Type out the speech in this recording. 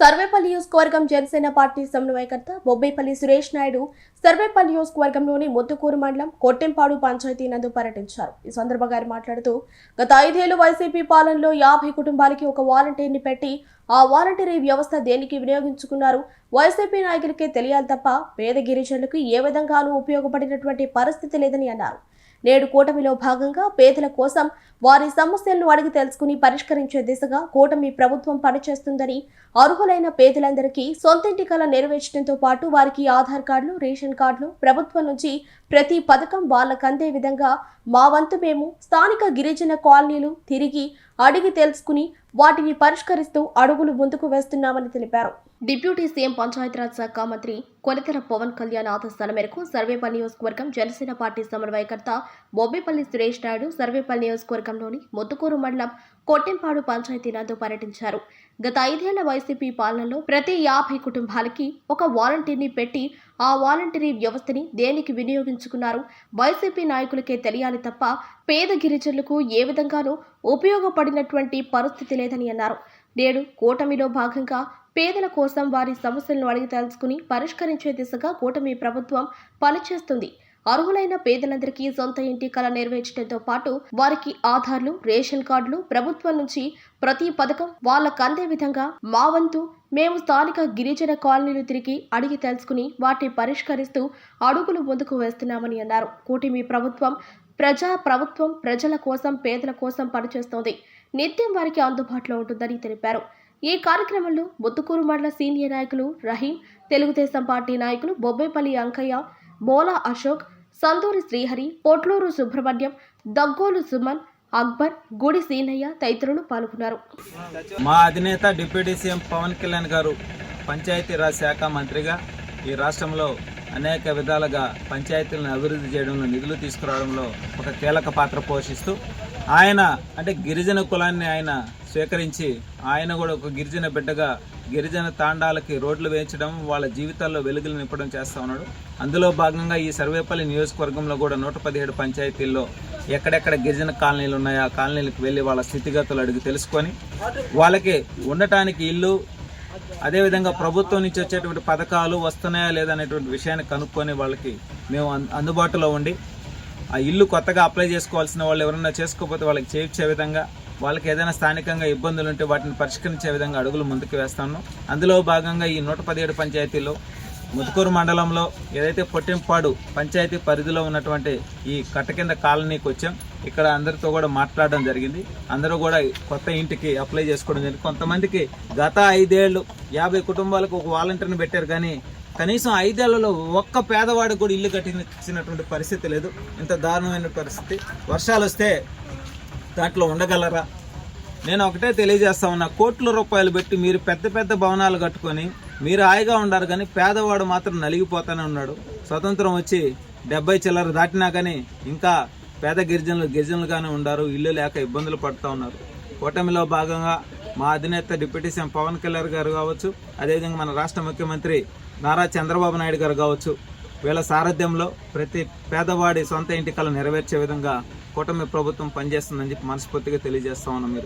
సర్వేపల్లి నియోజకవర్గం జనసేన పార్టీ సమన్వయకర్త బొబ్బేపల్లి సురేష్ నాయుడు సర్వేపల్లి నియోజకవర్గంలోని ముత్తుకూరు మండలం కొట్టెంపాడు పంచాయతీ నందు పర్యటించారు. ఈ సందర్భంగా ఆయన మాట్లాడుతూ గత ఐదేళ్ళు వైసీపీ పాలనలో యాభై కుటుంబాలకి ఒక వాలంటీర్ని పెట్టి ఆ వాలంటీరీ వ్యవస్థ దేనికి వినియోగించుకున్నారు? వైసీపీ నాయకులకే తెలియాలి తప్ప పేద గిరిజనులకు ఏ విధంగానూ ఉపయోగపడినటువంటి పరిస్థితి లేదని అన్నారు. నేడు కూటమిలో భాగంగా పేదల కోసం వారి సమస్యలను అడిగి తెలుసుకుని పరిష్కరించే దిశగా కూటమి ప్రభుత్వం పనిచేస్తుందని అర్హులైన పేదలందరికీ సొంతింటి కళ నెరవేర్చడంతో పాటు వారికి ఆధార్ కార్డులు రేషన్ కార్డులు ప్రభుత్వం నుంచి ప్రతి పథకం వాళ్ళకందే విధంగా మా వంతు మేము స్థానిక గిరిజన కాలనీలు తిరిగి అడిగి తెలుసుకుని వాటిని పరిష్కరిస్తూ అడుగులు ముందుకు వేస్తున్నామని తెలిపారు. డిప్యూటీ సీఎం పంచాయతీరాజ్ శాఖ మంత్రి కొనితెర పవన్ కళ్యాణ్ ఆదేశాల మేరకు సర్వేపల్లి నియోజకవర్గం జనసేన పార్టీ సమన్వయకర్త బొబ్బేపల్లి సురేష్ నాయుడు సర్వేపల్లి నియోజకవర్గంలోని ముత్తుకూరు మండలం కొట్టెంపాడు పంచాయతీ పర్యటించారు. గత ఐదేళ్ళ వైసీపీ పాలనలో ప్రతి యాభై కుటుంబాలకి ఒక వాలంటీర్ని పెట్టి ఆ వాలంటీరీ వ్యవస్థని దేనికి వినియోగించుకున్నారు? వైసీపీ నాయకులకే తెలియాలి తప్ప పేద గిరిజనులకు ఏ విధంగానూ ఉపయోగపడినటువంటి పరిస్థితి లేదని అన్నారు. నేడు కూటమిలో భాగంగా పేదల కోసం వారి సమస్యలను అడిగి తెలుసుకుని పరిష్కరించే దిశగా కూటమి ప్రభుత్వం పనిచేస్తుంది. అర్హులైన పేదలందరికీ సొంత ఇంటి కళ నెరవేర్చడంతో పాటు వారికి ఆధార్లు రేషన్ కార్డులు ప్రభుత్వం నుంచి ప్రతి పథకం వాళ్ళకు అందే విధంగా మా వంతు మేము స్థానిక గిరిజన కాలనీలు తిరిగి అడిగి తెలుసుకుని వాటిని పరిష్కరిస్తూ అడుగులు ముందుకు వేస్తున్నామని అన్నారు. కూటమి ప్రభుత్వం ప్రజా ప్రభుత్వం ప్రజల కోసం పేదల కోసం పనిచేస్తోంది. నిత్యం వారికి అందుబాటులో ఉంటుందని తెలిపారు. ఈ కార్యక్రమంలో ముత్తుకూరు మండల సీనియర్ నాయకులు రహీం తెలుగుదేశం పార్టీ నాయకులు బొబ్బేపల్లి అంకయ్య బోలా అశోక్ సందూరి శ్రీహరి పొట్లూరు సుబ్రహ్మణ్యం దగ్గోలు సుమన్ అక్బర్ గుడి సీనయ్య తదితరులు పాల్గొన్నారు. మా అధినేత డిప్యూటీ సీఎం పవన్ కళ్యాణ్ గారు పంచాయతీరాజ్ శాఖ మంత్రిగా ఈ రాష్ట్రంలో అనేక విధాలుగా పంచాయతీలను అభివృద్ధి చేయడంలో నిధులు తీసుకురావడంలో ఒక కీలక పాత్ర పోషిస్తూ ఆయన అంటే గిరిజన కులాన్ని ఆయన స్వీకరించి ఆయన కూడా ఒక గిరిజన బిడ్డగా గిరిజన తాండాలకి రోడ్లు వేయించడం వాళ్ళ జీవితాల్లో వెలుగులు నింపడం చేస్తూ ఉన్నాడు. అందులో భాగంగా ఈ సర్వేపల్లి నియోజకవర్గంలో కూడా నూట పదిహేడు పంచాయతీల్లో ఎక్కడెక్కడ గిరిజన కాలనీలు ఉన్నాయో ఆ కాలనీలకు వెళ్ళి వాళ్ళ స్థితిగతులు అడిగి తెలుసుకొని వాళ్ళకి ఉండటానికి ఇల్లు అదేవిధంగా ప్రభుత్వం నుంచి వచ్చేటువంటి పథకాలు వస్తున్నాయా లేదనేటువంటి విషయాన్ని కనుక్కొని వాళ్ళకి మేము అందుబాటులో ఉండి ఆ ఇల్లు కొత్తగా అప్లై చేసుకోవాల్సిన వాళ్ళు ఎవరైనా చేసుకోకపోతే వాళ్ళకి చేయించే విధంగా వాళ్ళకి ఏదైనా స్థానికంగా ఇబ్బందులు ఉంటే వాటిని పరిష్కరించే విధంగా అడుగులు ముందుకు వేస్తాను. అందులో భాగంగా ఈ నూట పదిహేడు పంచాయతీలో ముదుకూరు మండలంలో ఏదైతే పొట్టింపాడు పంచాయతీ పరిధిలో ఉన్నటువంటి ఈ కట్ట కింద కాలనీకి వచ్చాం ఇక్కడ అందరితో కూడా మాట్లాడడం జరిగింది. అందరూ కూడా కొత్త ఇంటికి అప్లై చేసుకోవడం జరిగింది. కొంతమందికి గత ఐదేళ్ళు యాభై కుటుంబాలకు ఒక వాలంటీర్ని పెట్టారు కానీ కనీసం ఐదేళ్ళలో ఒక్క పేదవాడు కూడా ఇల్లు కట్టించినటువంటి పరిస్థితి లేదు. ఇంత దారుణమైన పరిస్థితి. వర్షాలు వస్తే దాంట్లో ఉండగలరా? నేను ఒకటే తెలియజేస్తా ఉన్నా కోట్ల రూపాయలు పెట్టి మీరు పెద్ద పెద్ద భవనాలు కట్టుకొని మీరు హాయిగా ఉండారు కానీ పేదవాడు మాత్రం నలిగిపోతానే ఉన్నాడు. స్వతంత్రం వచ్చి డెబ్బై చిల్లర దాటినా కానీ ఇంకా పేద గిరిజనులు గిరిజనులుగానే ఉండారు ఇల్లు లేక ఇబ్బందులు పడుతూ ఉన్నారు. కూటమిలో భాగంగా మా అధినేత డిప్యూటీ సీఎం పవన్ కళ్యాణ్ గారు కావచ్చు అదేవిధంగా మన రాష్ట్ర ముఖ్యమంత్రి నారా చంద్రబాబు నాయుడు గారు కావచ్చు వీళ్ళ సారథ్యంలో ప్రతి పేదవాడి సొంత ఇంటి కళ నెరవేర్చే విధంగా కూటమి ప్రభుత్వం పనిచేస్తుందని చెప్పి మనస్ఫూర్తిగా తెలియజేస్తా ఉన్నాం మీరు.